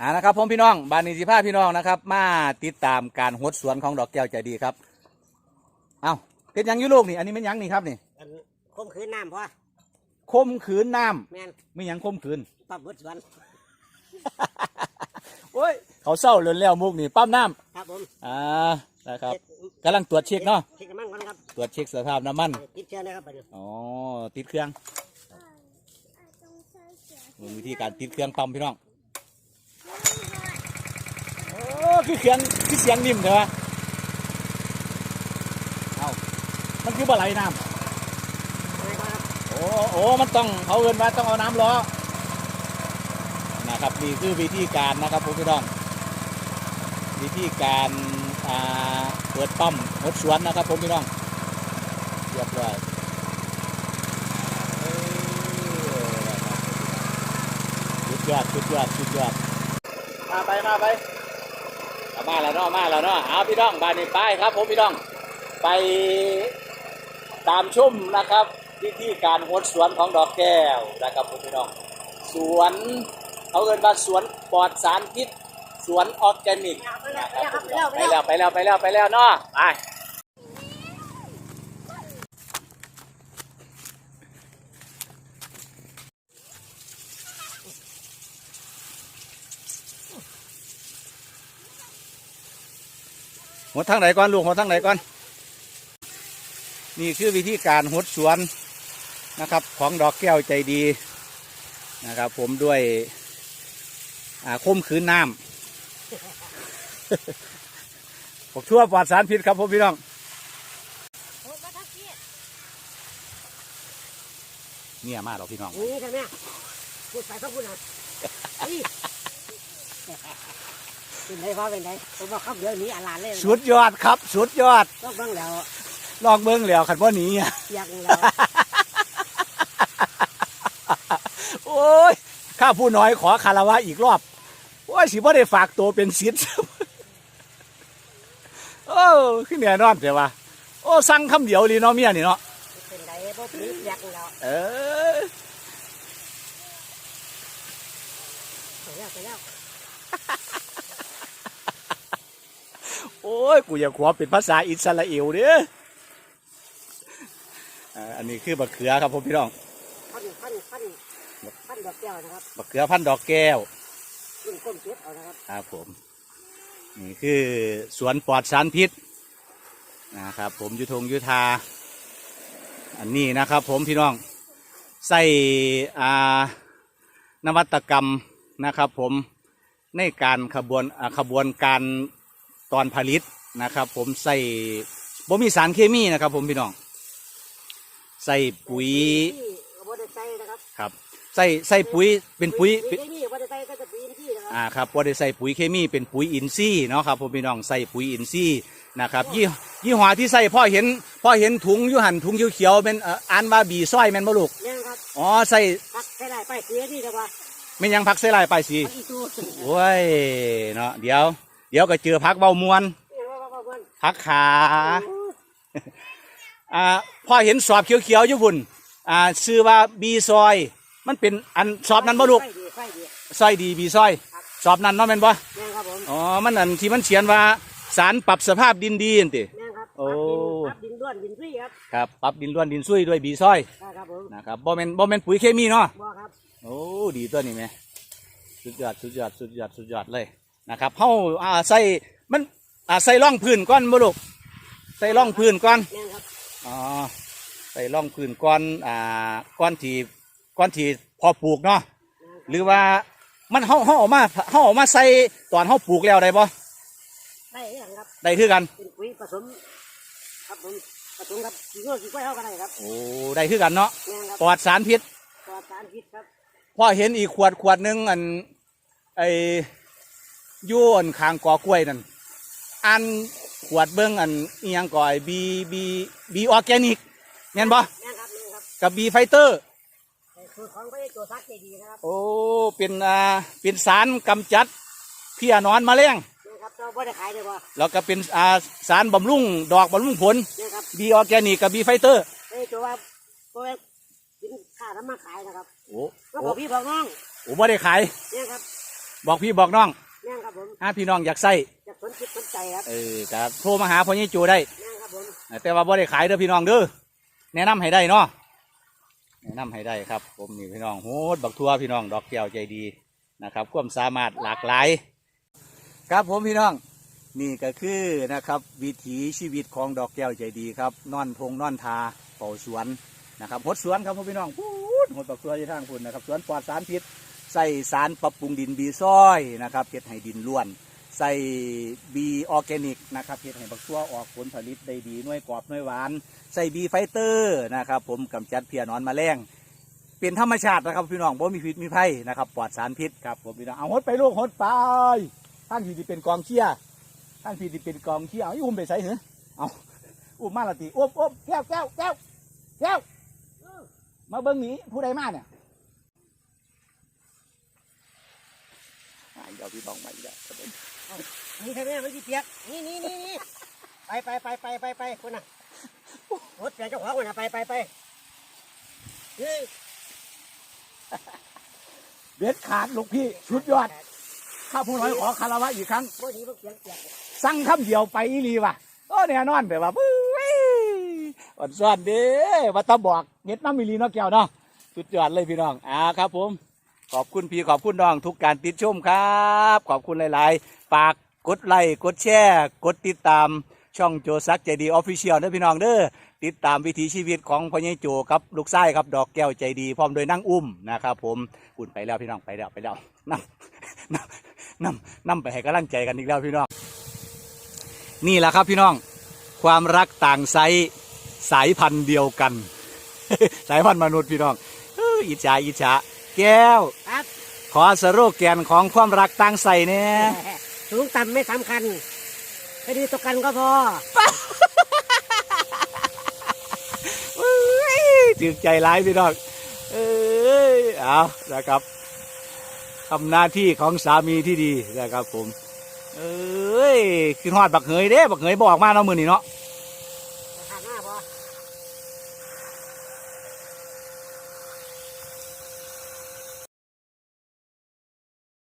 อ่านะครับผมพี่น้องบานนีสิภาพี่น้องนะครับ มาติดตามการหดสวนของดอกแก้วใจดีครับ เอาเป็นหยังอยุลูกนี่อันนี้เป็นหยังนี่ครับนี่อันคมคืนน้ำพ่อคมขืนน้ำแม่นไม่หยังคมขืนปั๊บเบิดสวนโอ้ยเขาเศร้าเลินแล้วมุกนี่ปั๊มน้ครับผมำอ่านะครับกำลังตรวจเช็คเนาะเช็คน้ำมันก่อนครับตรวจเช็คสภาพน้ำมันติดเชื้อนะครับบัดนี้อ๋อติดเครื่องวิธีการติดเครื่องปั๊มพี่น้องโอ้ คือเครื่องคือเสียงนิ่มใช่ไหมเอามันคือบ่ไหลน้ำอะไรนครับโอ้โอ้มันต้องเขาเอินว่าต้องเอาน้ำล้อนะครับนี่คือวิธีการนะครับผมพี่น้องวิธีการาเปิดปั๊มรถสวนนะครับผมพี่น้องเรียบร้อยเออบสุดยอดสุดยอดสุดยอดมาไปมาไป มาแล้วเนาะมาแล้วเนาะเอาพี่น้องบานนี้ไปครับ ผมพี่น้องไปตามชุ่มนะครับวิธีการหดสวนของดอกแก้วนะครับผมพี่น้องสวนเขาเอินว่าสวนปลอดสารพิษสวนออร์แกนิกนะครับไปแล้วไปแล้วไปแล้วไปแล้วเนาะไป หดทางไหนก่อนลูกหดทางไหนก่อน นี่คือวิธีการหดสวนนะครับ ของดอกแก้วใจดีนะครับ ผมด้วยอ่าคมคืนน้ำผมชั่วปลอดสารพิษครับผมพี่น้องเนี่ยมากหรอพี่น้องนี่ทำไมพูดไปเขาพูดนะ เป็นไรพ่อเป็นไรผมบอกครับเดี๋ยวนี้อาลานเลยสุดยอดครับสุดยอดต้องเบิ่งแล้วลองเบิ้งแล้วขันว่านี้อะเปียกแล้วโอ้ยข้าผู้น้อยขอคารวะอีกรอบโอ้ยสิบ่ได้ฝากตัวเป็นศิษย์โอ้ขึ้นแน่นอนแต่ว่าโอ้สั่งคำเดียวลีเนาะเมียนี่เนาะเป็นไรพวกนี้เปียกแล้วเออไปแล้วไปแล้ว โอ้ย กูอยากขอเป็นภาษาอิสราเอลเด้ออ่าอันนี้คือบักเขือครับผมพี่น้องพันพันพันพันดอกแก้วนะครับบักเขือพันธุ์ดอกแก้วขึ้นก้มเก็บเอานะครับครับผมนี่คือสวนปลอดสารพิษนะครับผมยุทงยุทา อันนี้นะครับผมพี่น้องใส่อ่านวัตกรรมนะครับผมในการขบวนอ่าขบวนการ ตอนผลิตนะครับ ผมใส่บ่มีสารเคมีนะครับ ผมพี่น้อง ใส่ปุ๋ยที่บไดใส่นะครับครับใส่ใส่ปุ๋ยเป็นปุ๋ยปุ๋ยนี่บไดใส่ก็จะปุ๋ยที่นะครับอ่าครับว่าได้ใส่ปุ๋ยเคมีเป็นปุ๋ยอินทรีย์เนาะครับผมพี่น้องใส่ปุ๋ยอินทรีย์นะครับยี่ยี่ห้อที่ใส่พ่อเห็นพ่อเห็นถุงอยูหันถุงเขียวๆเป็นเอ่ออ่านว่าบีซ้อยแม่นบ่ลูกเนี่ยครับอ๋อใส่พักใส่ได้ไปเสียนี่แต่ว่าไม่นยังพักใส่ลายไปสิพักอีตูโอ้ยเนาะเดี๋ยว เดี๋ยวก็เจอพักเบามวนเนี่ยว่าว่าว่าพักขาอ่าพ่อเห็นสอบเขียวๆอยู่พุ่นอ่าชื่อว่าบีซอย มันเป็นอันสอบนั้นบ่ลูกไฟดีไฟดีซอยดีบีซอย สอบนั้นเนาะแม่นบ่เนี่ยครับผมอ๋อมันอันที่มันเขียนว่าสารปรับสภาพดินดีนั่นติเนี่ยครับโอ้พักดินด้วนดินฟรีครับครับปรับดินร่วนดินซุยด้วยบีซอยครับผมนะครับบ่แม่นบ่แม่นปุ๋ยเคมีเนาะบ่ครับโอ้ดีตัวนี้แม่สุดยอดสุดยอดสุดยอดสุดยอดเลย นะครับเฮาอ่าใส่มันอ่าใส่ร่องพื้นก่อนบ่ลูกใส่ร่องพื้นก่อนเนี่ยครับอ๋อใส่ร่องพื้นก่อนอ่าก่อนที่ก่อนที่พอปลูกเนาะหรือว่ามันเฮาเฮาเออกมาเฮาเออกมาใส่ตอนเฮาปลูกแล้วได้บ่ได้ยังครับได้คือกัน เป็นปุ๋ยผสมครับผมผสมครับกี่งวดกี่กล้วยเท่ากันได้ครับโอ้ได้คือกันเนาะเนี่ยครับปลอดสารพิษ ปลอดสารพิษครับพ่อเห็นอีกขวดขวดหนึ่งอันไอ้อ ยูอันคางกอกล้วยนั่นอันขวดเบิ้งอันอียังก่อยบีบีบีออร์แกนิกเห็นบ่เนี่ยครับเนี่ยครับกับบีไฟเตอร์แต่สูตรของพระตัวซักใจดีนะครับโอ้เป็นอ่าเป็นสารกำจัดเพี้ยนอนแมลงเนี่ยครับเราไม่ได้ขายเลยบ่แล้วก็เป็นอ่าสารบำรุงดอกบำรุงผลเนี่ยครับบีออร์แกนิกกับบีไฟเตอร์ไอ้ตัวว่าตัวกินข้าวน้ำมาขายนะครับโอ้ก็บโอ้อกพี่บอกน้องโอ้ไม่ได้ขายเนี่ยครับบอกพี่บอกน้อง แม่งครับผมถ้าพี่น้องอยากใส่จะสนจิตสนใจครับเออก็โทรมาหาพ่อยี่จูได้แม่งครับผมแต่ว่าบ่ได้ขายเด้อพี่น้องเด้อแนะนำให้ได้เนาะแนะนำให้ได้ครับ ผมนี่พี่น้องโหดบักทั่วพี่น้องดอกแก้วใจดีนะครับความสามารถหลากหลาย ครับผมพี่น้องนี่ก็คือนะครับ วิถีชีวิตของดอกแก้วใจดีครับนอนทงนอนทาเป่าสวนนะครับหดสวนครับพ่อพี่น้องพูดหดบักทั่วที่ทางคุณนะครับ สวนปลอดสารพิษ ใส่สารปรับปรุงดินบีซ้อยนะครับเฮ็ดให้ดินล้วน ใส่บีออร์แกนิกนะครับเฮ็ดให้บักซัวออกผลผลิตได้ดีน่วยกรอบน่วยหวาน ใส่บีไฟเตอร์นะครับผมกำจัดเพียนอนมาแมลงเป็นธรรมชาตินะครับพี่น้องบ่มีพิษมีภัยนะครับปลอดสารพิษครับผมพี่น้องเอาหดไปลูกหดไปท่านพี่ที่เป็นกองเชียท่านพี่ที่เป็นกองเชียเอาอุ้มไปใส่เหรอเอาอุ้มมาละติอุ้มอุ้มแก้วแก้วแก้วแก้วมาเบิ้งหนี้ผู้ใดมาเนี่ย อ่าเดี๋ยวพี่น้องมาอีกแล้วนี่ใช่ไมไม่ใช่เปียกนี่นี่นี่นี่ไปไปไปไปไปไปคนน่ะรถเปลี่ยนเจ้าของคนน่ะไปไปไปเฮ้ยเด็ดขาดลูกพี่ชุดยอดข้าผู้น้อยขอคารวะอีกครั้งโอ้ดีพวกเปียกเปียกสั่งคำเดียวไปอีหลีว่ะโอ้แน่นอนแบบว่าปุ้ยอ่อนซ้อนเด้ว่าตาบอกเน็ดน้ำอีหลีนาะแก้วเนาะสุดยอดเลยพี่น้องอ่าครับผม ขอบคุณพี่ขอบคุณน้องทุกการติดชมครับ ขอบคุณหลาย ๆ ฝากกดไลค์กดแชร์ กดติดตามช่องโจซักใจดีออฟฟิเชียลเด้อพี่น้องเด้อติดตามวิถีชีวิตของพ่อใหญ่โจกับลูกชายครับดอกแก้วใจดี พร้อมโดยนั่งอุ้มนะครับผมอุ่นไปแล้วพี่น้องไปแล้วไปแล้วนั่งนั่งนั่งนั่งไปให้กำลังใจกันอีกแล้วพี่น้อง นี่แหละครับพี่น้อง ความรักต่างไซส์สายพันธุ์เดียวกัน สายพันธุ์มนุษย์พี่น้องเอ้ออิจฉาอิจฉา แก้ว ครับ ขอสโรแกนของความรักต่างใส่เนี่ยสูงต่ำไม่สำคัญแค่ดีตกกันก็พอถึงใจร้ายพี่น้องเอ้ยเอานะครับทำหน้าที่ของสามีที่ดีนะครับผม เอ้ยคือหอดบักเหยเด้บักเหยบอกมาเนาะมือนี่เนาะขาดหน้าพอ